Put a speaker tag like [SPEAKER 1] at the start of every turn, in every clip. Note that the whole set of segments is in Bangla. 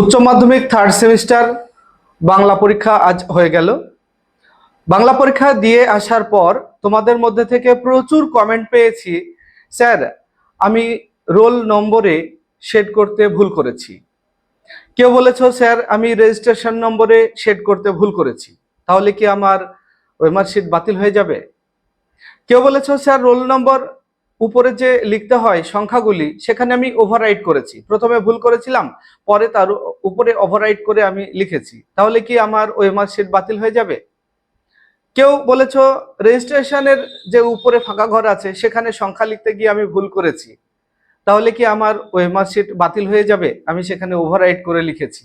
[SPEAKER 1] উচ্চ মাধ্যমিক থার্ড সেমিস্টার বাংলা পরীক্ষা আজ হয়ে গেল। বাংলা পরীক্ষা দিয়ে আসার পর তোমাদের মধ্যে থেকে প্রচুর কমেন্ট পেয়েছি। স্যার, আমি রোল নম্বরে শেড করতে ভুল করেছি। কেউ বলেছ, স্যার, আমি রেজিস্ট্রেশন নম্বরে শেড করতে ভুল করেছি। তাহলে কি আমার মার্কশিট বাতিল হয়ে যাবে? কেউ বলেছ, স্যার, রোল নম্বর উপরে যে লিখতে হয় সংখ্যাগুলি, সেখানে আমি ওভাররাইট করেছি। প্রথমে ভুল করেছিলাম, পরে তার উপরে ওভাররাইট করে আমি লিখেছি। তাহলে কি আমার ওই মার্কশিট বাতিল হয়ে যাবে? কেউ বলেছ, রেজিস্ট্রেশনের যে উপরে ফাঁকা ঘর আছে, সেখানে সংখ্যা লিখতে গিয়ে আমি ভুল করেছি। তাহলে কি আমার ওই মার্কশিট বাতিল হয়ে যাবে? আমি সেখানে ওভাররাইট করে লিখেছি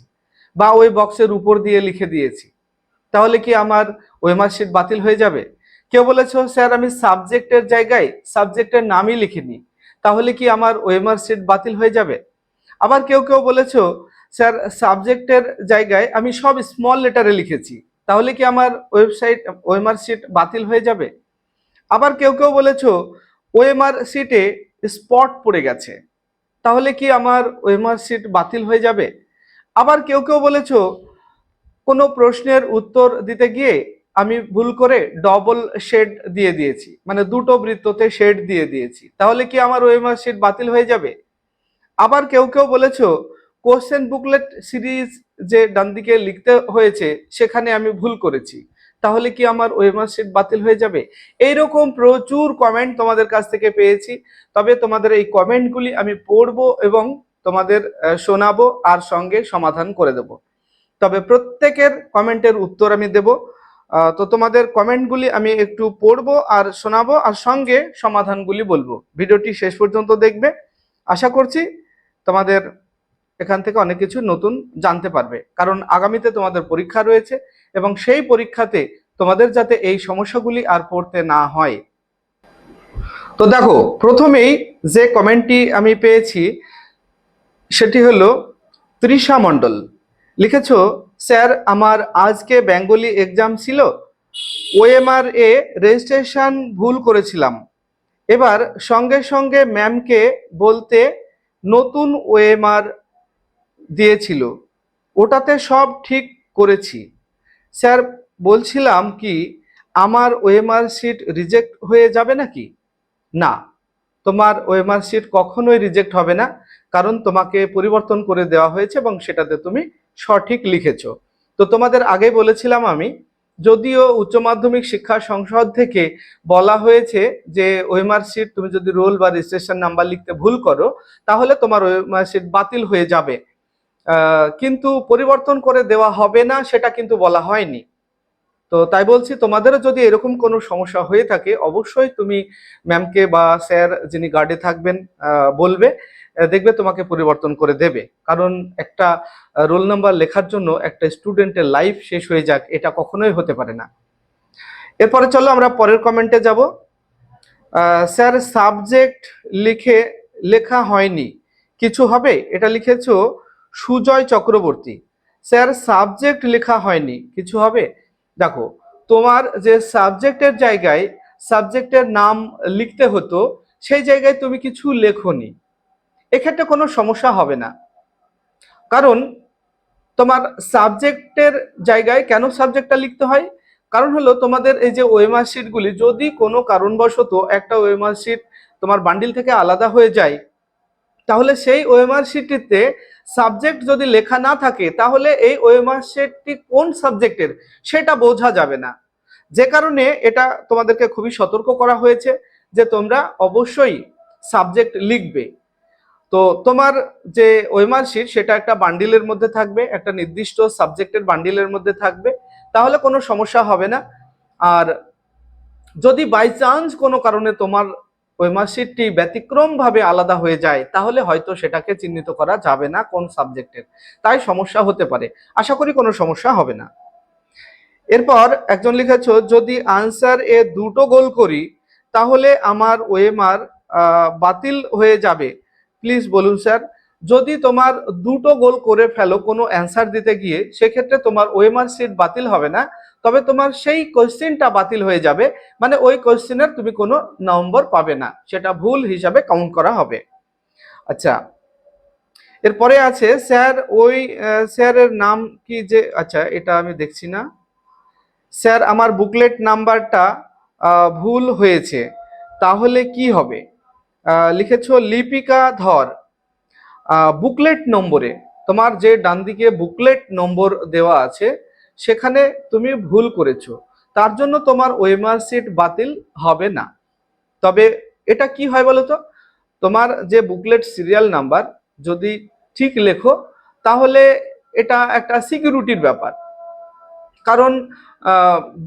[SPEAKER 1] বা ওই বক্সের উপর দিয়ে লিখে দিয়েছি। তাহলে কি আমার ওই মার্কশিট বাতিল হয়ে যাবে? কেউ বলেছ স্যার, আমি সাবজেক্টের জায়গায় সাবজেক্টের নামই লিখিনি। তাহলে কি আমার ওয়েমার সিট বাতিল হয়ে যাবে? আবার কেউ কেউ বলেছ, স্যার, সাবজেক্টের জায়গায় আমি সব স্মল লেটারে লিখেছি। তাহলে কি আমার ওয়েবসাইট ওয়েমার সিট বাতিল হয়ে যাবে? আবার কেউ কেউ বলেছ ওয়েমার সিটে স্পট পড়ে গেছে। তাহলে কি আমার ওয়েমার সিট বাতিল হয়ে যাবে? আবার কেউ কেউ বলেছ, কোনো প্রশ্নের উত্তর দিতে গিয়ে আমি ভুল করে ডবল শেড দিয়ে দিয়েছি। মানে দুটো বৃত্ততে শেড দিয়ে দিয়েছি। তাহলে কি আমার ওয়েমার শিট বাতিল হয়ে যাবে? আবার কেউ কেউ বলেছ কোশ্চেন বুকলেট সিরিজ যে ডান দিকে লিখতে হয়েছে, সেখানে আমি ভুল করেছি। তাহলে কি আমার ওয়েমার শিট বাতিল হয়ে যাবে? এইরকম প্রচুর কমেন্ট তোমাদের কাছ থেকে পেয়েছি। তবে তোমাদের এই কমেন্টগুলি আমি পড়ব এবং তোমাদের শোনাবো আর সঙ্গে সমাধান করে দেব। তবে প্রত্যেকের কমেন্টের উত্তর আমি দেব। তো তোমাদের কমেন্টগুলি আমি একটু পড়ব আর শোনাবো আর সঙ্গে সমাধানগুলি বলব। ভিডিওটি শেষ পর্যন্ত দেখবে। আশা করছি তোমাদের এখান থেকে অনেক কিছু নতুন জানতে পারবে। কারণ আগামীতে তোমাদের পরীক্ষা রয়েছে এবং সেই পরীক্ষাতে তোমাদের যাতে এই সমস্যাগুলি আর পড়তে না হয়। তো দেখো, প্রথমেই যে কমেন্টটি আমি পেয়েছি, সেটি হলো তৃষা মণ্ডল। লিখেছো স্যার, আমার আজকে বেঙ্গলি এক্সাম ছিল। ওএমআর এ রেজিস্ট্রেশন ভুল করেছিলাম। এবার সঙ্গে সঙ্গে ম্যামকে বলতে নতুন ওএমআর দিয়েছিল। ওটাতে সব ঠিক করেছি। স্যার, বলছিলাম কি, আমার ওএমআর সিট রিজেক্ট হয়ে যাবে নাকি? না, তোমার ওএমআর সিট কখনোই রিজেক্ট হবে না, কারণ তোমাকে পরিবর্তন করে দেওয়া হয়েছে এবং সেটাতে তুমি সঠিক লিখেছ। তো তোমাদের আগে বলেছিলাম আমি, যদিও উচ্চ মাধ্যমিক শিক্ষা সংসদ থেকে বলা হয়েছে যে ওয়েমার শিট তুমি যদি রোল বা রেজিস্ট্রেশন নাম্বার লিখতে ভুল করো, তাহলে তোমার ওয়েমার শিট বাতিল হয়ে যাবে। কিন্তু পরিবর্তন করে দেওয়া হবে না, সেটা কিন্তু বলা হয়নি। তো তাই বলছি, তোমাদেরও যদি এরকম কোনো সমস্যা হয়ে থাকে, অবশ্যই তুমি ম্যামকে বা স্যার যিনি গার্ডে থাকবেন বলবে। দেখবে তোমাকে পরিবর্তন করে দেবে। কারণ একটা রোল নাম্বার লেখার জন্য একটা স্টুডেন্টের লাইফ শেষ হয়ে যাক, এটা কখনোই হতে পারে না। এরপরে চলো আমরা পরের কমেন্টে যাব। স্যার, সাবজেক্ট লিখে লেখা হয়নি। কিছু হবে? এটা লিখেছো সুজয় চক্রবর্তী। স্যার, সাবজেক্ট লেখা হয়নি। কিছু হবে? দেখো, তোমার যে সাবজেক্টের জায়গায় সাবজেক্টের নাম লিখতে হতো, সেই জায়গায় তুমি কিছু লেখনি। এক্ষেত্রে কোনো সমস্যা হবে না। কারণ তোমার সাবজেক্টের জায়গায় কেন সাবজেক্টটা লিখতে হয়? কারণ হলো তোমাদের এই যে ওয়েমার শিটগুলি যদি কোনো কারণবশত একটা ওয়েমার শিট তোমার বান্ডিল থেকে আলাদা হয়ে যায়, তাহলে সেই ওয়েমার শিটটিতে সাবজেক্ট যদি লেখা না থাকে, তাহলে এই ওয়েমার শিটটি কোন সাবজেক্টের সেটা বোঝা যাবে না। যে কারণে এটা তোমাদেরকে খুবই সতর্ক করা হয়েছে যে তোমরা অবশ্যই সাবজেক্ট লিখবে। তো তোমার যে ওয়েমার শিট, সেটা একটা বান্ডিলের মধ্যে থাকবে, একটা নির্দিষ্ট সাবজেক্টের বান্ডিলের মধ্যে থাকবে, তাহলে কোনো সমস্যা হবে না। আর যদি বাই চান্স কোনো কারণে তোমার ওয়েমার শিটটি ব্যতিক্রম ভাবে আলাদা হয়ে যায়, তাহলে হয়তো সেটাকে চিহ্নিত করা যাবে না কোন সাবজেক্টের। তাই সমস্যা হতে পারে। আশা করি কোনো সমস্যা হবে না। এরপর একজন লিখেছ, যদি আনসার এ দুটো গোল করি, তাহলে আমার ওয়েমার বাতিল হয়ে যাবে। প্লিজ বলুন স্যার, যদি তোমার দুটো গোল করে ফেলো কোনো অ্যান্সার দিতে গিয়ে, সেক্ষেত্রে তোমার ওয়েমার সিট বাতিল হবে না, তবে তোমার সেই কোয়েশ্চেনটা বাতিল হয়ে যাবে মানে ওই কোয়েশ্চেনের তুমি কোনো নম্বর পাবে না, সেটা ভুল হিসাবে কাউন্ট করা হবে। আচ্ছা এরপরে আছে স্যার ওই স্যারের নাম কি যে আচ্ছা এটা আমি দেখছি না। স্যার, আমার বুকলেট নাম্বারটা ভুল হয়েছে, তাহলে কি হবে? লিখেছো লিপিকা ধর। বুকলেট নম্বরে, তোমার যে ডান দিকে বুকলেট নম্বর দেওয়া আছে, সেখানে তুমি ভুল করেছ। তার জন্য তোমার ওয়েমার সিট বাতিল হবে না। তবে এটা কি হয় বলো তো তোমার যে বুকলেট সিরিয়াল নাম্বার যদি ঠিক লেখো, তাহলে এটা একটা সিকিউরিটির ব্যাপার। কারণ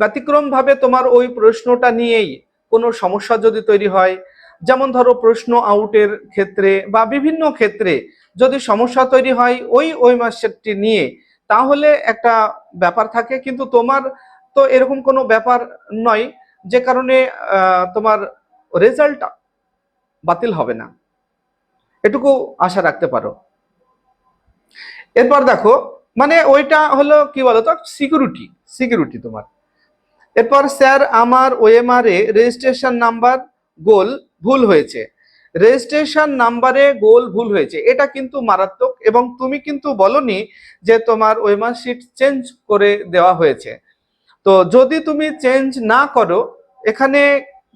[SPEAKER 1] ব্যতিক্রমভাবে তোমার ওই প্রশ্নটা নিয়েই কোনো সমস্যা যদি তৈরি হয় যেমন ধরো প্রশ্ন আউটের ক্ষেত্রে বা বিভিন্ন ক্ষেত্রে যদি সমস্যা তৈরি হয় ওই ওই মাসটি নিয়ে, তাহলে একটা ব্যাপার থাকে। কিন্তু তোমার তো এরকম কোনো ব্যাপার নয় যে কারণে তোমার রেজাল্ট বাতিল হবে না। এটুকু আশা রাখতে পারো। এরপর দেখো মানে ওইটা হলো কি বলতো? সিকিউরিটি সিকিউরিটি তোমার। এরপর স্যার আমার ওএমআর এ রেজিস্ট্রেশন নাম্বার গোল ভুল হয়েছে। রেজিস্ট্রেশন নাম্বারে গোল ভুল হয়েছে। এটা কিন্তু মারাত্মক এবং তুমি কিন্তু বলনি যে তোমার ওএমআর শিট চেঞ্জ করে দেওয়া হয়েছে। তো যদি তুমি চেঞ্জ না করো, এখানে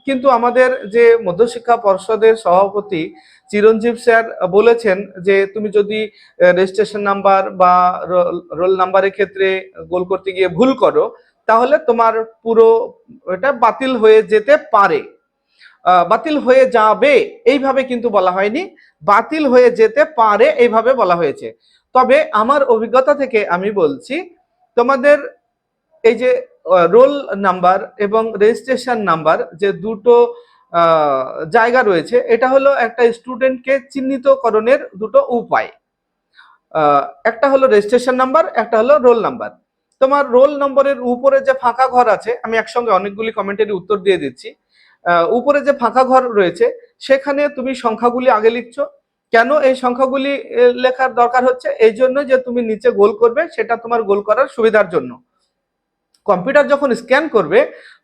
[SPEAKER 1] কিন্তু আমাদের যে মধ্যশিক্ষা পর্ষদের সভাপতি চিরঞ্জীব স্যার বলেছেন যে তুমি যদি রেজিস্ট্রেশন নাম্বার বা রোল নাম্বারের ক্ষেত্রে গোল করতে গিয়ে ভুল করো, তাহলে তোমার পুরো এটা বাতিল হয়ে যেতে পারে। বাতিল হয়ে যাবে। এইভাবে কিন্তু বলা হয়নি। বাতিল হয়ে যেতে পারে এইভাবে বলা হয়েছে। তবে আমার অভিজ্ঞতা থেকে আমি বলছি, তোমাদের এই যে রোল নাম্বার এবং রেজিস্ট্রেশন নাম্বার যে দুটো জায়গা রয়েছে, এটা হলো একটা স্টুডেন্টকে চিহ্নিতকরণের দুটো উপায়। একটা হলো রেজিস্ট্রেশন নাম্বার, একটা হলো রোল নাম্বার। তোমার রোল নম্বরের উপরে যে ফাঁকা ঘর আছে, আমি একসঙ্গে অনেকগুলি কমেন্টের উত্তর দিয়ে দিচ্ছি। উপরে যে ফাঁকা ঘর রয়েছে, সেখানে তুমি সংখ্যাগুলি আগে লিখছো। কেন এই সংখ্যাগুলি লেখার দরকার হচ্ছে? এই জন্য যে তুমি নিচে গোল করবে, সেটা তোমার গোল করার সুবিধার জন্য। কম্পিউটার যখন স্ক্যান করবে,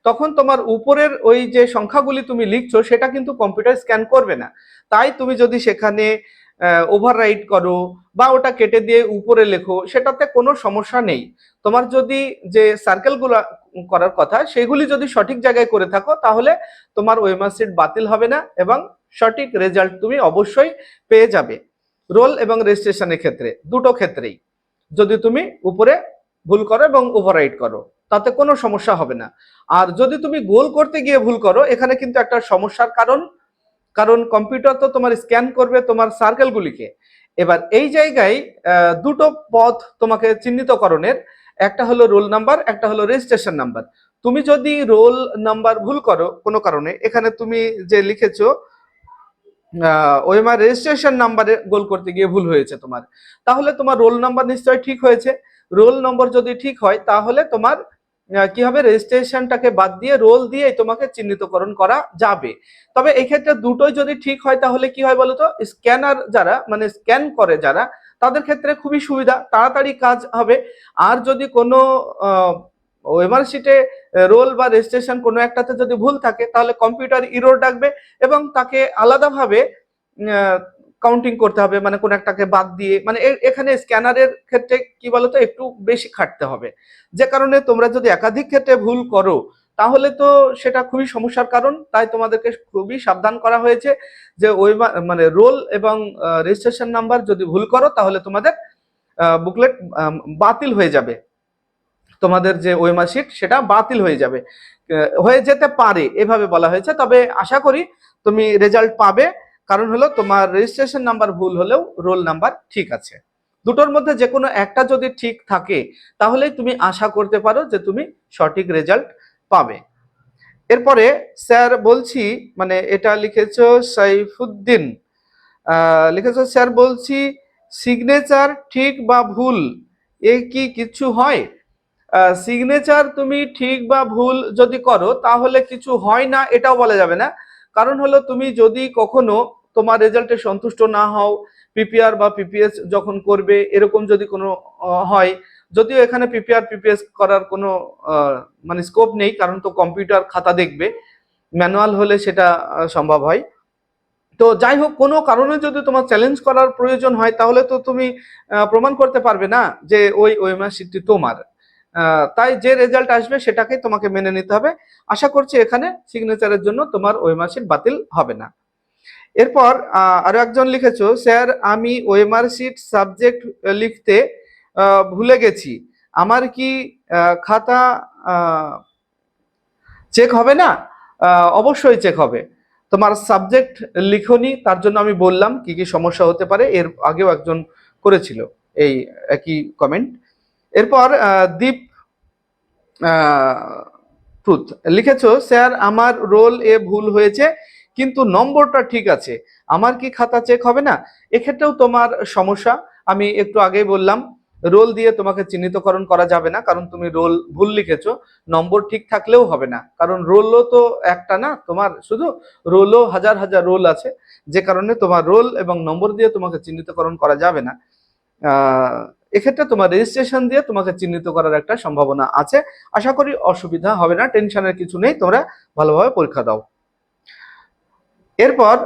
[SPEAKER 1] তখন তোমার উপরের ওই যে সংখ্যাগুলি তুমি লিখছো, সেটা কিন্তু কম্পিউটার স্ক্যান করবে না। তাই তুমি যদি সেখানে ওভাররাইট করো বা ওটা কেটে দিয়ে উপরে লেখো, সেটাতে কোনো সমস্যা নেই। তোমার যদি যে সার্কেলগুলো করার কথা, সেগুলি যদি সঠিক জায়গায় করে থাকো, তাহলে তোমার ওয়েমার সিট বাতিল হবে না এবং সঠিক রেজাল্ট তুমি অবশ্যই পেয়ে যাবে। রোল এবং রেজিস্ট্রেশনের ক্ষেত্রে, দুটো ক্ষেত্রেই। যদি তুমি উপরে ভুল করো এবং ওভাররাইট করো, তাতে কোনো সমস্যা হবে না। আর যদি তুমি গোল করতে গিয়ে ভুল করো, এখানে কিন্তু একটা সমস্যার কারণ কারণ কম্পিউটার তো তোমার স্ক্যান করবে তোমার সার্কেলগুলিকে এবার এই জায়গায় দুটো পথ তোমাকে চিহ্নিতকরণের, একটা হলো রোল নাম্বার একটা হলো রেজিস্ট্রেশন নাম্বার তুমি যদি রোল নাম্বার ভুল করো কোনো কারণে, এখানে তুমি যে লিখেছো ওএমআর রেজিস্ট্রেশন নাম্বারে গোল করতে গিয়ে ভুল হয়েছে তোমার। তাহলে তোমার রোল নাম্বার নিশ্চয়ই ঠিক হয়েছে। রোল নম্বর যদি ঠিক হয়, তাহলে তোমার কি হবে? রেজিস্ট্রেশনটাকে বাদ দিয়ে রোল দিয়ে তোমাকে চিহ্নিতকরণ করা যাবে। তবে এই ক্ষেত্রে দুটোই যদি ঠিক হয়, তাহলে কি হয় বলতো? স্ক্যানার যারা মানে স্ক্যান করে যারা, তাদের ক্ষেত্রে খুবই সুবিধা। তাড়াতাড়ি কাজ হবে। আর যদি কোনো ওয়েমার শিটে রোল বা রেজিস্ট্রেশন কোনো একটাতে যদি ভুল থাকে, তাহলে কম্পিউটার ইরোর ডাকবে এবং তাকে আলাদাভাবে কাউন্টিং করতে হবে মানে কোন একটাকে বাদ দিয়ে মানে এখানে স্ক্যানারের ক্ষেত্রে কি বলতো, একটু বেশি খাটতে হবে। যে কারণে তোমরা যদি একাধিক ক্ষেত্রে ভুল করো, তাহলে তো সেটা খুবই সমস্যার কারণ, তাই তোমাদেরকে খুবই সাবধান করা হয়েছে যে ওই মানে রোল এবং রেজিস্ট্রেশন নাম্বার যদি ভুল করো, তাহলে তোমাদের বুকলেট বাতিল হয়ে যাবে। তোমাদের যে ওয়েমার শিট সেটা বাতিল হয়ে যাবে। হয়ে যেতে পারে, এভাবে বলা হয়েছে। তবে আশা করি তুমি রেজাল্ট পাবে। কারণ হলো তোমার রেজিস্ট্রেশন নাম্বার ভুল হলেও রোল নাম্বার ঠিক আছে। দুটোর মধ্যে যে কোনো একটা যদি ঠিক থাকে তাহলেই তুমি আশা করতে পারো যে তুমি সঠিক রেজাল্ট পাবে। এরপরে স্যার বলছি মানে এটা লিখেছ সাইফুদ্দিন লিখেছ স্যার বলছি সিগনেচার ঠিক বা ভুল, এ কি কিছু হয়? সিগনেচার তুমি ঠিক বা ভুল যদি করো, তাহলে কিছু হয় না, এটাও বলা যাবে না। কারণ হলো তুমি যদি কখনো তোমার রেজাল্টে সন্তুষ্ট না হও পিপিআর বা পিপিএস যখন করবে, এরকম যদি কোনো হয়, যদিও এখানে পিপিআর পিপিএস করার কোনো মানে স্কোপ নেই, কারণ তো কম্পিউটার খাতা দেখবে ম্যানুয়াল হলে সেটা সম্ভব হয়। তো যাই হোক, কোনো কারণে যদি তোমার চ্যালেঞ্জ করার প্রয়োজন হয়, তাহলে তো তুমি প্রমাণ করতে পারবে না যে ওই ওএমআর শিটটি তোমার। তাই যে রেজাল্ট আসবে সেটাকেই তোমাকে মেনে নিতে হবে। আশা করছি এখানে সিগনেচারের জন্য তোমার ওএমআর শিট বাতিল হবে না। এরপর আরও একজন লিখেছো, স্যার, আমি ওএমআর শিট সাবজেক্ট লিখতে ভুলে গেছি। আমার কি খাতা চেক হবে না? অবশ্যই চেক হবে। তোমার সাবজেক্ট লিখনি, তার জন্য আমি বললাম কি কি সমস্যা হতে পারে। এর আগেও একজন করেছিল এই একই কমেন্ট এরপর দীপ ট্রুথ লিখেছ, স্যার, আমার রোল এ ভুল হয়েছে, কিন্তু নম্বরটা ঠিক আছে। আমার কি খাতা চেক হবে না? এক্ষেত্রেও তোমার সমস্যা। আমি একটু আগেই বললাম, রোল দিয়ে তোমাকে চিহ্নিতকরণ করা যাবে না, কারণ তুমি রোল ভুল লিখেছ। নম্বর ঠিক থাকলেও হবে না। কারণ রোলও তো একটা না, তোমার শুধু রোলও হাজার হাজার রোল আছে। যে কারণে তোমার রোল এবং নম্বর দিয়ে তোমাকে চিহ্নিতকরণ করা যাবে না। এক্ষেত্রে তোমার রেজিস্ট্রেশন দিয়ে তোমাকে চিহ্নিত করার একটা সম্ভাবনা আছে। আশা করি অসুবিধা হবে না টেনশনের কিছু নেই, তোমরা ভালোভাবে পরীক্ষা দাও। এরপর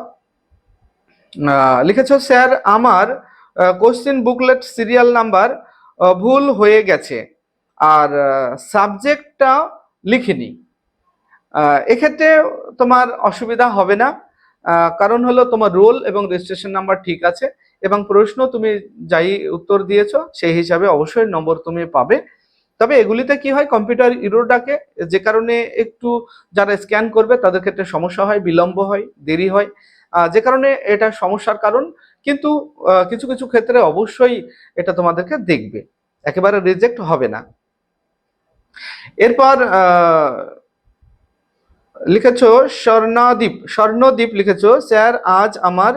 [SPEAKER 1] লিখেছ, স্যার, আমার কোশ্চেন বুকলেট সিরিয়াল নাম্বার ভুল হয়ে গেছে। আর সাবজেক্টটা লিখিনি। এক্ষেত্রে তোমার অসুবিধা হবে না। কারণ হলো তোমার রোল এবং রেজিস্ট্রেশন নাম্বার ঠিক আছে। এবং প্রশ্ন তুমি যাই উত্তর দিয়েছ, সেই হিসাবে অবশ্যই নম্বর তুমি পাবে। তবে এগুলিতে কি হয় কম্পিউটার ইরোর ডাকে যে কারণে একটু যারা স্ক্যান করবে, তাদের ক্ষেত্রে সমস্যা হয়, বিলম্ব হয়, দেরি হয়। যে কারণে এটা সমস্যার কারণ, কিন্তু কিছু কিছু ক্ষেত্রে অবশ্যই এটা তোমাদেরকে দেখবে। একেবারে রিজেক্ট হবে না। এরপর লিখেছ স্বর্ণদ্বীপ স্বর্ণদ্বীপ লিখেছো, স্যার, আজ আমার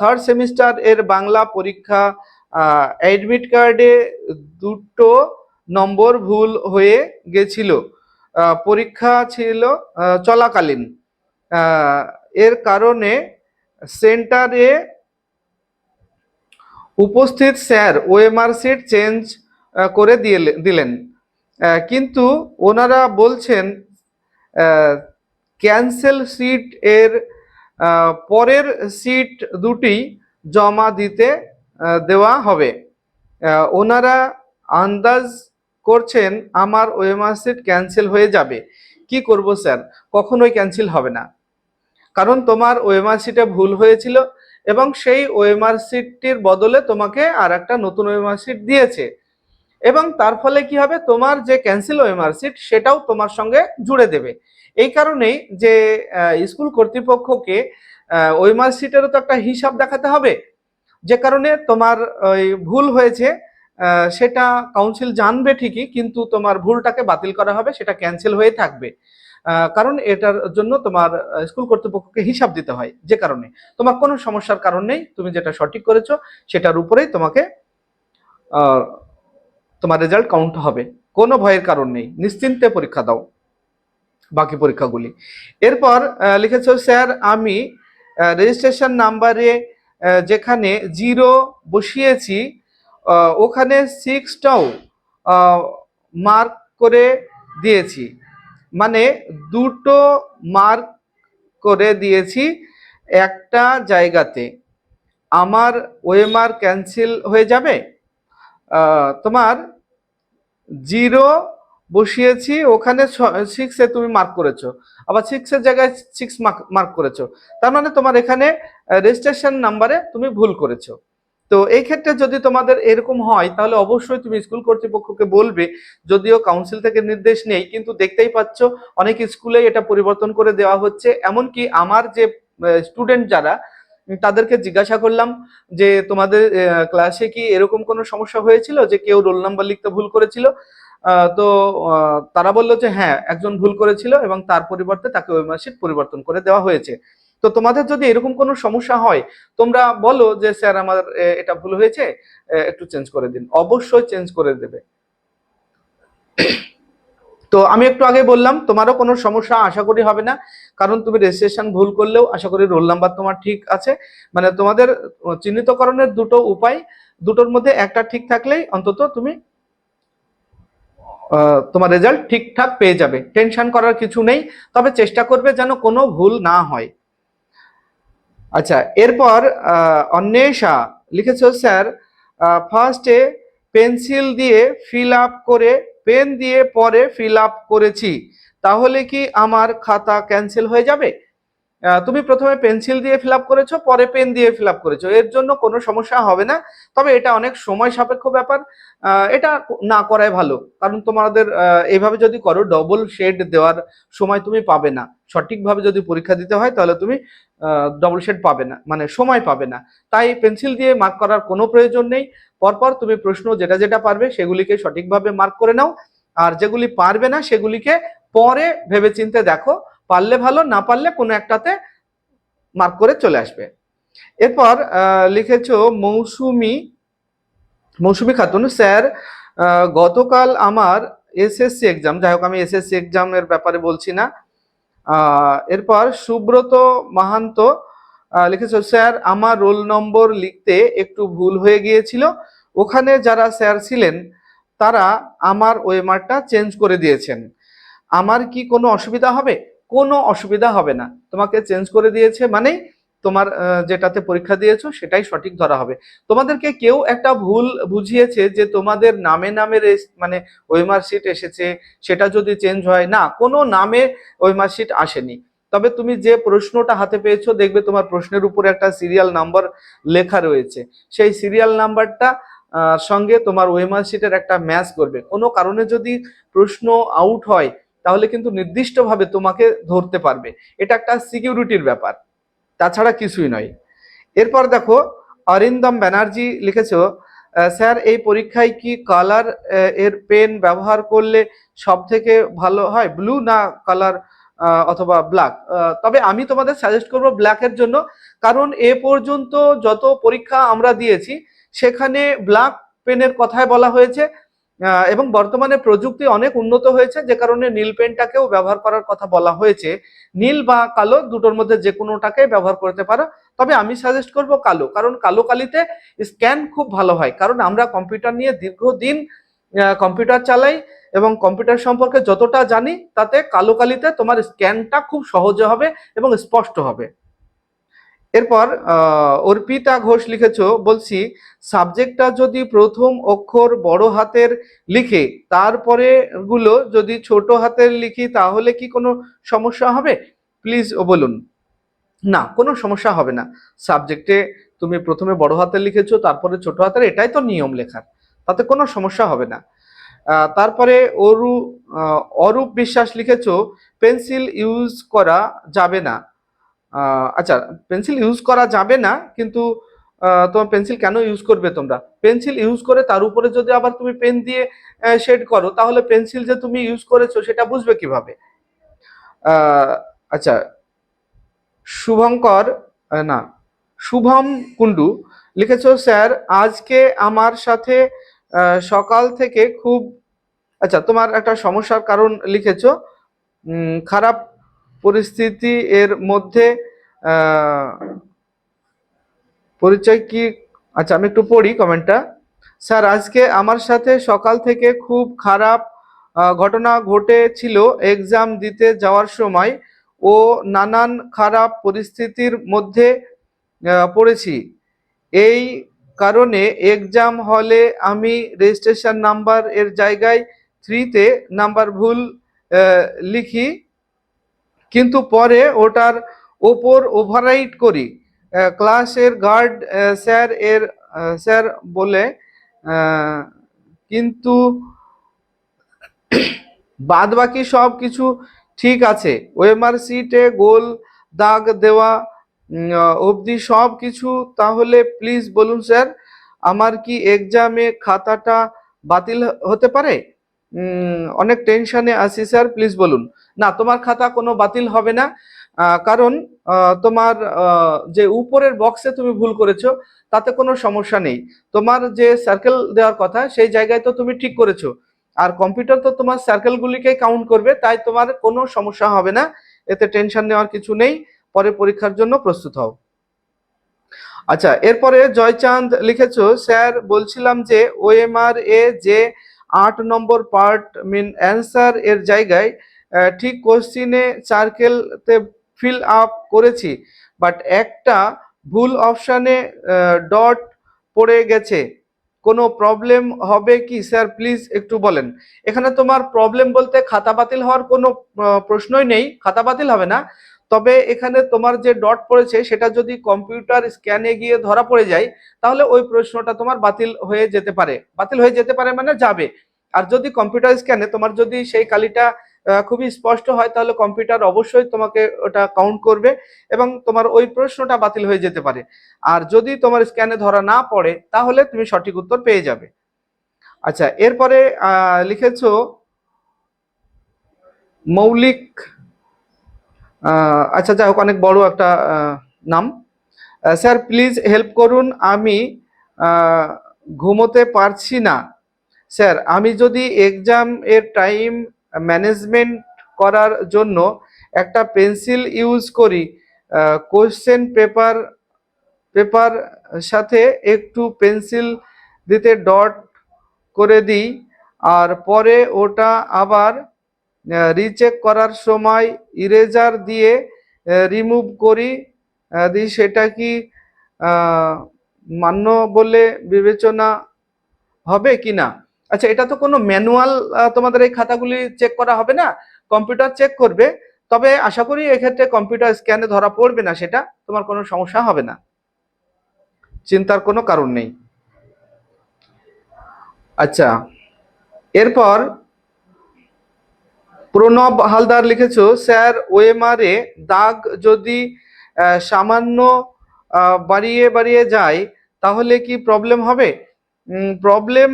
[SPEAKER 1] থার্ড সেমিস্টার এর বাংলা পরীক্ষা অ্যাডমিট কার্ডে দুটো নম্বর ভুল হয়ে গেছিল। পরীক্ষা ছিল চলাকালীন। এর কারণে সেন্টারে উপস্থিত স্যার ওএমআর সিট চেঞ্জ করে দিয়ে দিলেন। কিন্তু ওনারা বলছেন ক্যান্সেল সিট এর পরের সিট দুটি জমা দিতে দেওয়া হবে। ওনারা আন্দাজ করছেন আমার ওএমআর সিট ক্যান্সেল হয়ে যাবে। কি করব স্যার? কখনোই ক্যান্সেল হবে না। কারণ তোমার ওএমআর সিটে ভুল হয়েছিল এবং সেই ওএমআর সিটটির বদলে তোমাকে আর একটা নতুন ওএমআর সিট দিয়েছে। এবং তার ফলে কি হবে? তোমার যে ক্যান্সেল ওএমআর সিট, সেটাও তোমার সঙ্গে জুড়ে দেবে। এই কারণেই যে স্কুল কর্তৃপক্ষকে ওএমআর সিটেরও তো একটা হিসাব দেখাতে হবে। যে কারণে তোমার ওই ভুল হয়েছে সেটা কাউন্সিল জানবে ঠিকই, কিন্তু তোমার ভুলটাকে বাতিল করা হবে, সেটা ক্যান্সেল হয়ে থাকবে। কারণ এটার জন্য তোমার স্কুল কর্তৃপক্ষকে হিসাব দিতে হয়, যে কারণে। তোমার কোনো সমস্যার কারণ নেই, তুমি যেটা সঠিক করেছ, সেটার উপরেই তোমাকে তোমার রেজাল্ট কাউন্ট হবে। কোনো ভয়ের কারণ নেই। নিশ্চিন্তে পরীক্ষা দাও। বাকি পরীক্ষাগুলি। এরপর লিখেছ, স্যার, আমি রেজিস্ট্রেশন নাম্বারে যেখানে জিরো বসিয়েছি ওখানে সিক্সটাও মার্ক করে দিয়েছি। মানে দুটো মার্ক করে দিয়েছি একটা জায়গাতে। আমার ওএমআর ক্যান্সেল হয়ে যাবে? তোমার জিরো বসিয়েছি, ওখানে সিক্সে তুমি মার্ক করেছ। আবার সিক্সের জায়গায় সিক্স মার্ক করেছ। তার মানে তোমার এখানে রেজিস্ট্রেশন নাম্বারে তুমি ভুল করেছ। তো এই ক্ষেত্রে যদি তোমাদের এরকম হয়, তাহলে অবশ্যই তুমি স্কুল কর্তৃপক্ষকে বলবে, যদিও কাউন্সিল থেকে নির্দেশ নেই, কিন্তু দেখতেই পাচ্ছ অনেক স্কুলে এটা পরিবর্তন করে দেওয়া হচ্ছে। এমনকি আমার যে স্টুডেন্ট যারা তাদেরকে জিজ্ঞাসা করলাম যে তোমাদের ক্লাসে কি এরকম কোনো সমস্যা হয়েছিল? যে কেউ রোল নাম্বার লিখতে ভুল করেছিল? তো তারা বলল যে হ্যাঁ একজন ভুল করেছিল এবং তার পরিবর্তে তাকে ওই মার্কশিট পরিবর্তন করে দেওয়া হয়েছে। তো তোমাদের যদি এরকম কোনো সমস্যা হয়, তোমরা বলো যে, স্যার, আমার এটা ভুল হয়েছে একটু চেঞ্জ করে দিন। অবশ্যই চেঞ্জ করে দেবে। তো আমি একটু আগে বললাম, তোমারও কোনো সমস্যা আশা করি হবে না। কারণ তুমি রেজিস্ট্রেশন ভুল করলেও আশা করি রোল নাম্বার তোমার ঠিক আছে। মানে তোমাদের চিহ্নিতকরণের দুটো উপায়, দুটোর মধ্যে একটা ঠিক থাকলেই অন্তত তুমি তোমার রেজাল্ট ঠিকঠাক পেয়ে যাবে। টেনশন করার কিছু নেই, তবে চেষ্টা করবে যেন কোনো ভুল না হয়। আচ্ছা এরপর অন্বেষা লিখেছ, স্যার ফার্স্টে পেন্সিল দিয়ে ফিল আপ করে পেন দিয়ে পরে ফিল আপ করেছি। তাহলে কি আমার খাতা ক্যান্সেল হয়ে যাবে? তুমি প্রথমে পেন্সিল দিয়ে ফিল করেছ, পরে পেন দিয়ে ফিল আপ করেছ। এর জন্য কোনো সমস্যা হবে না। তবে এটা অনেক সময় সাপেক্ষ ব্যাপার। এটা না করাই ভালো। কারণ তোমাদের এভাবে যদি করো ডবল শেড দেওয়ার সময় তুমি পাবে না। সঠিকভাবে যদি পরীক্ষা দিতে হয়, তাহলে তুমি ডবল শেড পাবে না। মানে সময় পাবে না। তাই পেন্সিল দিয়ে মার্ক করার কোনো প্রয়োজন নেই। পরপর তুমি প্রশ্ন যেটা যেটা পারবে, সেগুলিকে সঠিকভাবে মার্ক করে নাও। আর যেগুলি পারবে না, সেগুলিকে পরে ভেবেচিন্তে দেখো। পারলে ভালো, না পারলে কোনো একটাতে মার্ক করে চলে আসবে। এরপর লিখেছ মৌসুমি মৌসুমি খাতুন স্যার গতকাল আমার এসএসসি এক্সাম যাই হোক আমি এসএসসি এক্সামের ব্যাপারে বলছি না। এরপর সুব্রত মাহান্ত লিখেছ, স্যার, আমার রোল নম্বর লিখতে একটু ভুল হয়ে গিয়েছিল। ওখানে যারা স্যার ছিলেন, তারা আমার ওয়েমারটা চেঞ্জ করে দিয়েছেন। আমার কি কোনো অসুবিধা হবে? কোনো অসুবিধা হবে না। তোমাকে চেঞ্জ করে দিয়েছে মানে তোমার যেটাতে পরীক্ষা দিয়েছ সেটাই সঠিক ধরা হবে। তোমাদেরকে কেউ একটা ভুল বুঝিয়েছে যে তোমাদের নামে নামে রেস- মানে ওই মার্কশিট এসেছে, সেটা যদি চেঞ্জ হয়, না, কোনো নামে মার্কশিট আসেনি। তবে তুমি যে প্রশ্নটা হাতে পেয়েছ, দেখবে তোমার প্রশ্নের উপরে একটা সিরিয়াল নাম্বার লেখা রয়েছে। সেই সিরিয়াল নাম্বারটা সঙ্গে তোমার ওই মার্কশিটের একটা ম্যাচ করবে। কোনো কারণে যদি প্রশ্ন আউট হয় তাহলে কিন্তু নির্দিষ্টভাবে তোমাকে ধরতে পারবে। এটা একটা সিকিউরিটির ব্যাপার, তাছাড়া কিছুই নয়। এরপর দেখো, অরিন্দম ব্যানার্জি লিখেছো স্যার, এই পরীক্ষায় কি কালারের পেন ব্যবহার করলে সব থেকে ভালো হয় ব্লু না কালার অথবা ব্ল্যাক তবে আমি তোমাদের সাজেস্ট করব ব্ল্যাকের জন্য, কারণ এ পর্যন্ত যত পরীক্ষা আমরা দিয়েছি, সেখানে ব্ল্যাক পেনের কথায় বলা হয়েছে। এবং বর্তমানে প্রযুক্তি অনেক উন্নত হয়েছে, যে কারণে নীল পেনটাকেও ব্যবহার করার কথা বলা হয়েছে। নীল বা কালো দুটোর মধ্যে যে কোনোটাকে ব্যবহার করতে পারো। তবে আমি সাজেস্ট করব কালো, কারণ কালো কালিতে স্ক্যান খুব ভালো হয়। কারণ আমরা কম্পিউটার নিয়ে দীর্ঘদিন কম্পিউটার চালাই এবং কম্পিউটার সম্পর্কে যতটা জানি, তাতে কালো কালিতে তোমার স্ক্যানটা খুব সহজে হবে এবং স্পষ্ট হবে। এরপর অর্পিতা ঘোষ লিখেছ, বলছি সাবজেক্টটা যদি প্রথম অক্ষর বড় হাতের লিখে তারপরে গুলো যদি ছোট হাতের লিখি, তাহলে কি কোনো সমস্যা হবে? প্লিজ বলুন। না, কোনো সমস্যা হবে না। সাবজেক্টে তুমি প্রথমে বড় হাতের লিখেছো, তারপরে ছোট হাতের, এটাই তো নিয়ম লেখার। তাতে কোনো সমস্যা হবে না। তারপরে অরু অরূপ বিশ্বাস লিখেছো পেন্সিল ইউজ করা যাবে না। আচ্ছা পেন্সিল ইউজ করা যাবে না, কিন্তু তোমার পেন্সিল কেন ইউজ করবে তোমরা? পেন্সিল ইউজ করে তার উপরে যদি আবার তুমি পেন দিয়ে শেড করো, তাহলে পেন্সিল যে তুমি ইউজ করেছ সেটা বুঝবে কীভাবে? আচ্ছা শুভঙ্কর না, শুভম কুন্ডু লিখেছো, স্যার, আজকে আমার সাথে সকাল থেকে খুব আচ্ছা তোমার একটা সমস্যার কারণ লিখেছো। খারাপ পরিস্থিতি এর মধ্যে পরিচয় কি? আচ্ছা আমি একটু পড়ি কমেন্টটা। স্যার, আজকে আমার সাথে সকাল থেকে খুব খারাপ ঘটনা ঘটেছিল এক্সাম দিতে যাওয়ার সময়। ও নানান খারাপ পরিস্থিতির মধ্যে পড়েছি। এই কারণে এক্সাম হলে আমি রেজিস্ট্রেশন নাম্বার এর জায়গায় থ্রিতে নাম্বার ভুল লিখি। কিন্তু পরে ওটার ওপর ওভাররাইট করি। ক্লাসের গার্ড স্যার এর স্যার বলে কিন্তু বাদ বাকি সব কিছু ঠিক আছে। ওএমআর সিটে গোল, দাগ দেওয়া অবধি সব কিছু। তাহলে প্লিজ বলুন স্যার আমার কি এক্সামে খাতাটা বাতিল হতে পারে? অনেক টেনশনে আছি স্যার প্লিজ বলুন। না, তোমার খাতা কোনো বাতিল হবে না। কারণ তোমার যে উপরের বক্সে তুমি ভুল করেছ, তাতে কোনো সমস্যা নেই। তোমার যে সার্কেল দেওয়ার কথা, সেই জায়গায় তো তুমি ঠিক করেছ। আর কম্পিউটার তো তোমার সার্কেলগুলিকে কাউন্ট করবে, তাই তোমার কোনো সমস্যা হবে না। এতে টেনশন নেওয়ার কিছু নেই। পরে পরীক্ষার জন্য প্রস্তুত হও। আচ্ছা এরপরে জয়চাঁদ লিখেছো, স্যার, বলছিলাম যে ওএমআর এ যে আট নম্বর পার্ট মিন অ্যান্সার এর জায়গায় ঠিক কোশ্চিনে সার্কেলতে ফিল আপ করেছি বাট একটা ভুল অপশানে ডট পড়ে গেছে। কোনো প্রবলেম হবে কি? স্যার প্লিজ একটু বলেন। এখানে তোমার প্রবলেম বলতে খাতা বাতিল হওয়ার কোনো প্রশ্নই নেই। খাতা বাতিল হবে না। তবে এখানে তোমার যে ডট পড়েছে, সেটা যদি কম্পিউটার স্ক্যানে গিয়ে ধরা পড়ে যায়, তাহলে ওই প্রশ্নটা তোমার বাতিল হয়ে যেতে পারে। বাতিল হয়ে যেতে পারে মানে যাবে। আর যদি কম্পিউটার স্ক্যানে তোমার যদি সেই কালিটা খুবই স্পষ্ট হয়, তাহলে কম্পিউটার অবশ্যই তোমাকে ওটা কাউন্ট করবে এবং তোমার ওই প্রশ্নটা বাতিল হয়ে যেতে পারে। আর যদি তোমার স্ক্যানে ধরা না পড়ে, তাহলে তুমি সঠিক উত্তর পেয়ে যাবে। আচ্ছা এরপরে লিখেছো মৌলিক আচ্ছা যাই হোক, অনেক বড় একটা নাম। স্যার প্লিজ হেল্প করুন, আমি ঘুমোতে পারছি না। স্যার, আমি যদি এক্সাম এর টাইম ম্যানেজমেন্ট করার জন্য একটা পেন্সিল ইউজ করি। কোশ্চেন পেপার পেপার সাথে একটু পেন্সিল দিতে ডট করে দিই আর পরে ওটা আবার রিচেক করার সময় ইরেজার দিয়ে রিমুভ করি। দিই সেটা কি মান্য বলে বিবেচনা হবে কি না আচ্ছা এটা তো কোনো ম্যানুয়াল তোমাদের এই খাতাগুলি চেক করা হবে না কম্পিউটার চেক করবে, তবে আশা করি এক্ষেত্রে কম্পিউটার স্ক্যানে ধরা পড়বে না সেটা, তোমার কোনো সমস্যা হবে না। চিন্তার কোনো কারণ নেই। আচ্ছা এরপর প্রণব হালদার লিখেছো, স্যার ওএমআর এ দাগ যদি সামান্য বাড়িয়ে বাড়িয়ে যায়, তাহলে কি প্রবলেম হবে? প্রবলেম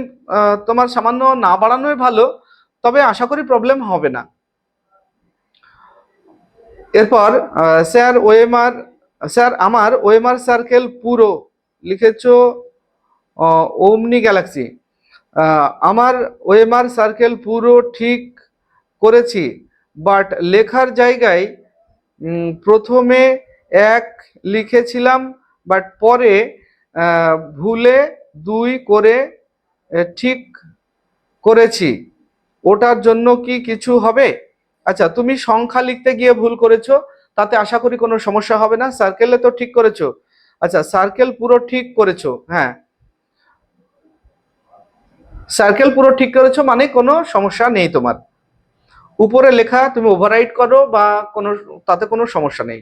[SPEAKER 1] তোমার সামান্য না বাড়ানোই ভালো, তবে আশা করি প্রবলেম হবে না। এরপর স্যার ওএমআর স্যার আমার ওএমআর সার্কেল পুরো লিখেছ ওমনি গ্যালাক্সি আমার ওএমআর সার্কেল পুরো ঠিক করেছি বাট লেখার জায়গায় প্রথমে এক লিখেছিলাম বাট পরে ভুলে দুই করে ঠিক করেছি। ওটার জন্য কি কিছু হবে? আচ্ছা তুমি সংখ্যা লিখতে গিয়ে ভুল করেছ, তাতে আশা করি কোনো সমস্যা হবে না। সার্কেলে তো ঠিক করেছ। আচ্ছা সার্কেল পুরো ঠিক করেছ হ্যাঁ। সার্কেল পুরো ঠিক করেছ মানে কোনো সমস্যা নেই তোমার। উপরে লেখা তুমি ওভাররাইট করো বা কোনো, তাতে কোনো সমস্যা নেই।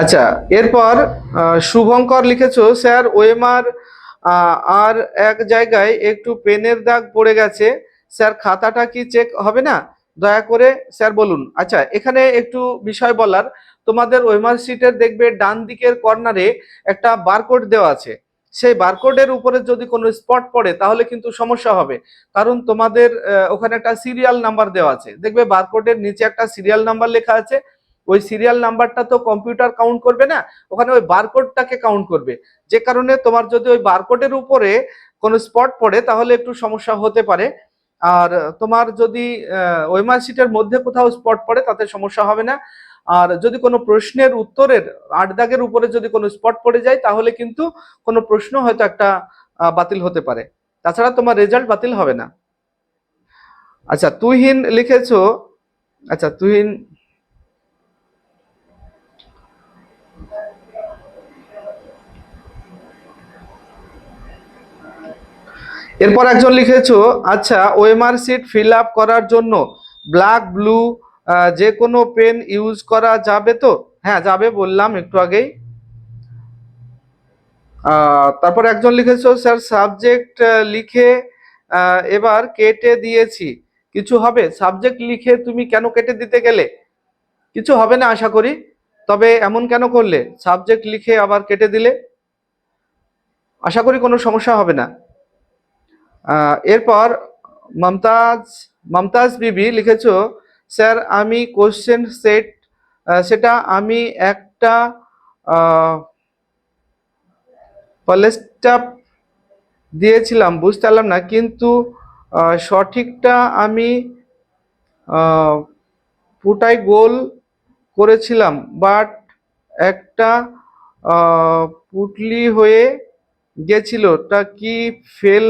[SPEAKER 1] আচ্ছা এরপর শুভঙ্কর লিখেছো, স্যার ওএমআর আর এক জায়গায় একটু পেনের দাগ পড়ে গেছে। স্যার, খাতাটা কি চেক হবে না? দয়া করে, স্যার, বলুন। আচ্ছা এখানে একটু বিষয় বলার। তোমাদের ওয়েমার শিটের দেখবে, ডান দিকের কর্নারে একটা বারকোড দেওয়া আছে। সেই বারকোডের উপরে যদি কোনো স্পট পড়ে, তাহলে কিন্তু সমস্যা হবে। কারণ তোমাদের ওখানে একটা সিরিয়াল নাম্বার দেওয়া আছে। দেখবে, বারকোডের নিচে একটা সিরিয়াল নাম্বার লেখা আছে। ওই সিরিয়াল নাম্বারটা তো কম্পিউটার কাউন্ট করবে না, ওখানে ওই বারকোডটাকে কাউন্ট করবে। যে কারণে তোমার যদি ওই বারকোডের উপরে কোনো স্পট পড়ে, তাহলে একটু সমস্যা হতে পারে। আর তোমার যদি ওয়েমার শিটের মধ্যে কোথাও স্পট পড়ে, তাতে সমস্যা হবে না। আর যদি কোনো প্রশ্নের উত্তরের আট দাগের উপরে যদি কোনো স্পট পড়ে যায়, তাহলে কিন্তু কোনো প্রশ্ন হয়তো একটা বাতিল হতে পারে। তাছাড়া তোমার রেজাল্ট বাতিল হবে না। আচ্ছা তুহিন লিখেছো। আচ্ছা তুহিন এরপর একজন লিখেছো আচ্ছা ওএমআর সিট ফিল আপ করার জন্য ব্ল্যাক, ব্লু যে কোনো পেন ইউজ করা যাবে তো? হ্যাঁ যাবে বললাম একটু আগেই। তারপর একজন লিখেছো, স্যার, সাবজেক্ট লিখে এবার কেটে দিয়েছি। কিছু হবে? সাবজেক্ট লিখে তুমি কেন কেটে দিতে গেলে? কিছু হবে না, আশা করি। তবে এমন কেন করলে? সাবজেক্ট লিখে আবার কেটে দিলে? আশা করি কোনো সমস্যা হবে না। এরপর মমতাজ মমতাজ বিবি লিখেছ, স্যার, আমি কোশ্চেন সেট সেটা আমি একটা পলেস্টাপ দিয়েছিলাম, বুঝতে পারলাম না, কিন্তু সঠিকটা আমি পুটাই গোল করেছিলাম বাট একটা পুটলি হয়ে গেছিল, তা কি ফেল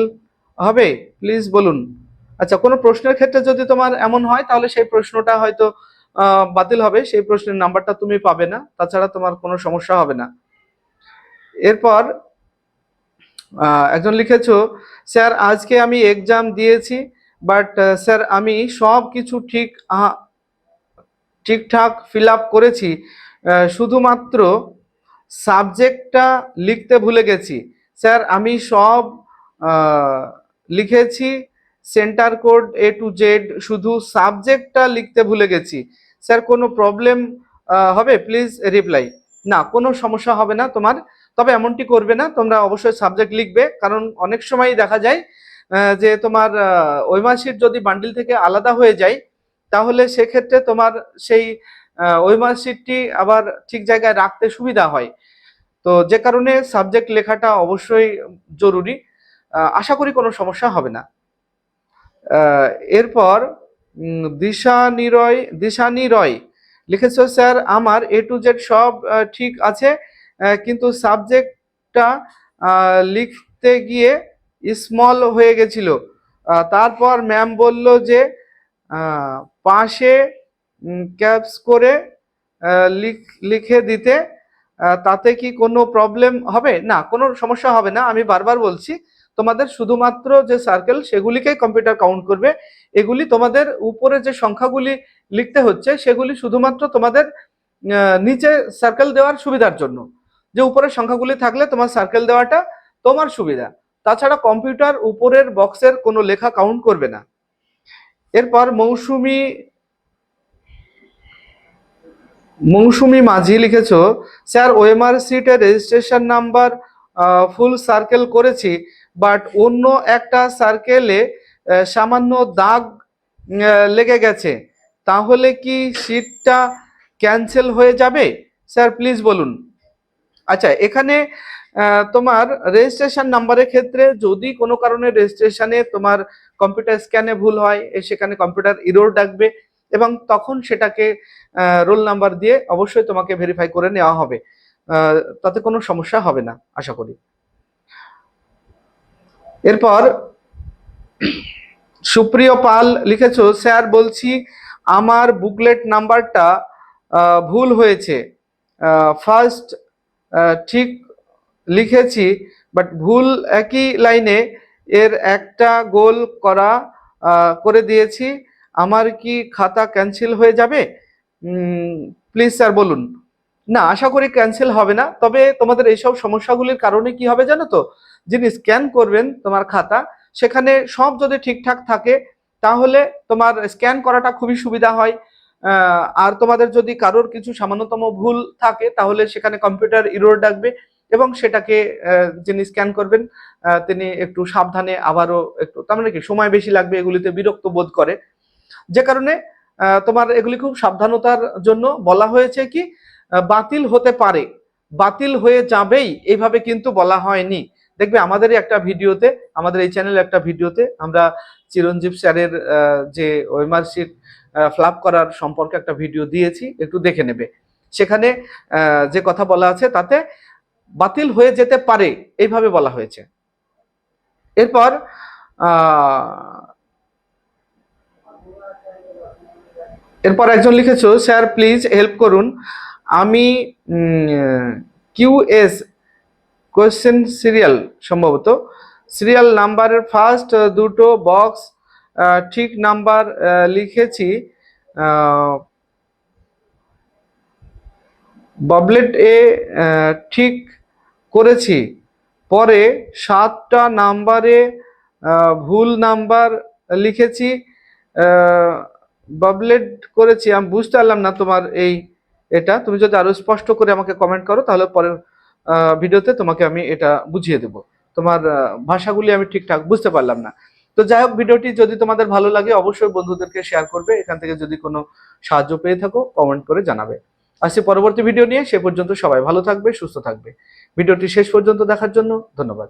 [SPEAKER 1] হবে? প্লিজ বলুন। আচ্ছা কোনো প্রশ্নের ক্ষেত্রে যদি তোমার এমন হয়, তাহলে সেই প্রশ্নটা হয়তো বাতিল হবে। সেই প্রশ্নের নাম্বারটা তুমি পাবে না। তাছাড়া তোমার কোনো সমস্যা হবে না। এরপর একজন লিখেছো, স্যার, আজকে আমি এক্সাম দিয়েছি বাট স্যার, আমি সব কিছু ঠিক ঠিকঠাক ফিল আপ করেছি শুধুমাত্র সাবজেক্টটা লিখতে ভুলে গেছি। স্যার, আমি সব লিখেছি centre code A to Z শুধু সাবজেক্টটা লিখতে ভুলে গেছি। স্যার, কোনো প্রবলেম হবে? প্লিজ রিপ্লাই না, কোনো সমস্যা হবে না তোমার। তবে এমনটি করবে না, তোমরা অবশ্যই সাবজেক্ট লিখবে, কারণ অনেক সময় দেখা যায় যে তোমার ওই মাসির যদি বান্ডিল থেকে আলাদা হয়ে যায়, তাহলে সেক্ষেত্রে তোমার সেই ওই মার্কশিটটি আবার ঠিক জায়গায় রাখতে সুবিধা হয়। তো যে কারণে সাবজেক্ট লেখাটা অবশ্যই জরুরি। আশা করি কোনো সমস্যা হবে না। এরপর উম, দিশা নিরয় দিশানি রয় লিখেছ স্যার আমার এ টু জেড সব ঠিক আছে কিন্তু সাবজেক্টটা লিখতে গিয়ে স্মল হয়ে গেছিল। তারপর ম্যাম বলল যে পাশে ক্যাপস করে লিখে দিতে তাতে কি কোনো প্রবলেম হবে? না কোনো সমস্যা হবে না আমি বারবার বলছি। তোমাদের শুধুমাত্র যে সার্কেল সেগুলিকেই কম্পিউটার কাউন্ট করবে। এগুলি তোমাদের উপরে যে সংখ্যাগুলি লিখতে হচ্ছে, সেগুলি শুধুমাত্র তোমাদের নিচে সার্কেল দেওয়ার সুবিধার জন্য। যে উপরের সংখ্যাগুলি থাকলে তোমার সার্কেল দেওয়াটা তোমার সুবিধা। তাছাড়া কম্পিউটার উপরের বক্সের কোনো লেখা কাউন্ট করবে না। এরপর মৌসুমি মৌসুমি মাঝি লিখেছ, স্যার ওএমআর সিটের রেজিস্ট্রেশন নাম্বার ফুল সার্কেল করেছি। বাট অন্য একটা সার্কেলে সামান্য দাগ লেগে গেছে। তাহলে কি সিটটা ক্যান্সেল হয়ে যাবে? স্যার প্লিজ বলুন। আচ্ছা এখানে তোমার রেজিস্ট্রেশন নাম্বারের ক্ষেত্রে যদি কোনো কারণে রেজিস্ট্রেশনে তোমার কম্পিউটার স্ক্যানে ভুল হয় সেখানে কম্পিউটার ইরোর ডাকবে এবং তখন সেটাকে রোল নাম্বার দিয়ে অবশ্যই তোমাকে ভেরিফাই করে নেওয়া হবে। তাতে কোনো সমস্যা হবে না, আশা করি। এরপর, সুপ্রিয় পাল লিখেছ, স্যার, বলছি আমার বুকলেট নাম্বারটা ভুল হয়েছে। ফার্স্ট ঠিক লিখেছি বাট ভুল একই লাইনে এর একটা গোল করা করে দিয়েছি। আমার কি খাতা ক্যান্সেল হয়ে যাবে? প্লিজ স্যার, বলুন। না, আশা করি ক্যান্সেল হবে না, তবে তোমাদের এইসব সমস্যাগুলির কারণে কি হবে জানো তো? যিনি স্ক্যান করবেন তোমার খাতা, সেখানে সব যদি ঠিকঠাক থাকে, তাহলে তোমার স্ক্যান করাটা খুবই সুবিধা হয়। আর তোমাদের যদি কারোর কিছু সামান্যতম ভুল থাকে, তাহলে সেখানে কম্পিউটার ইরোর ডাকবে এবং সেটাকে যিনি স্ক্যান করবেন তিনি একটু সাবধানে আবারও একটু, তার মানে কি, সময় বেশি লাগবে এগুলিতে বিরক্ত বোধ করে। যে কারণে তোমার এগুলি খুব সাবধানতার জন্য বলা হয়েছে কি বাতিল হতে পারে, বাতিল হয়ে যাবেই এইভাবে কিন্তু বলা হয়নি। দেখবে আমাদেরই একটা ভিডিওতে, আমাদের এই চ্যানেলে একটা ভিডিওতে আমরা চিরঞ্জীব স্যারের যে ওয়েমার্কশিট ফ্লাপ করার সম্পর্কে একটা ভিডিও দিয়েছি, একটু দেখে নেবে। সেখানে যে কথা বলা আছে তাতে বাতিল হয়ে যেতে পারে, এইভাবে বলা হয়েছে। এরপর এরপর একজন লিখেছো, স্যার প্লিজ হেল্প করুন। আমি কিউএস কোয়েশ্চেন সিরিয়াল সম্ভবত। সিরিয়াল নাম্বারের ফার্স্ট দুটো বক্স ঠিক নাম্বার লিখেছি ববলেট এ ঠিক করেছি। পরে সাতটা নাম্বারে ভুল নাম্বার লিখেছি বাবলেট করেছি। আমি বুঝতে পারলাম না তোমার এই এটা। তুমি যদি আরও স্পষ্ট করে আমাকে কমেন্ট করো, তাহলে পরের ভিডিওতে তোমাকে আমি এটা বুঝিয়ে দেব। তোমার ভাষাগুলি আমি ঠিকঠাক বুঝতে পারলাম না। তো যাই হোক, ভিডিওটি যদি তোমাদের ভালো লাগে, অবশ্যই বন্ধুদেরকে শেয়ার করবে। এখান থেকে যদি কোনো সাহায্য পেয়ে থাকো কমেন্ট করে জানাবে। আসছি পরবর্তী ভিডিও নিয়ে, সে পর্যন্ত সবাই ভালো থাকবে, সুস্থ থাকবে। ভিডিওটি শেষ পর্যন্ত দেখার জন্য ধন্যবাদ।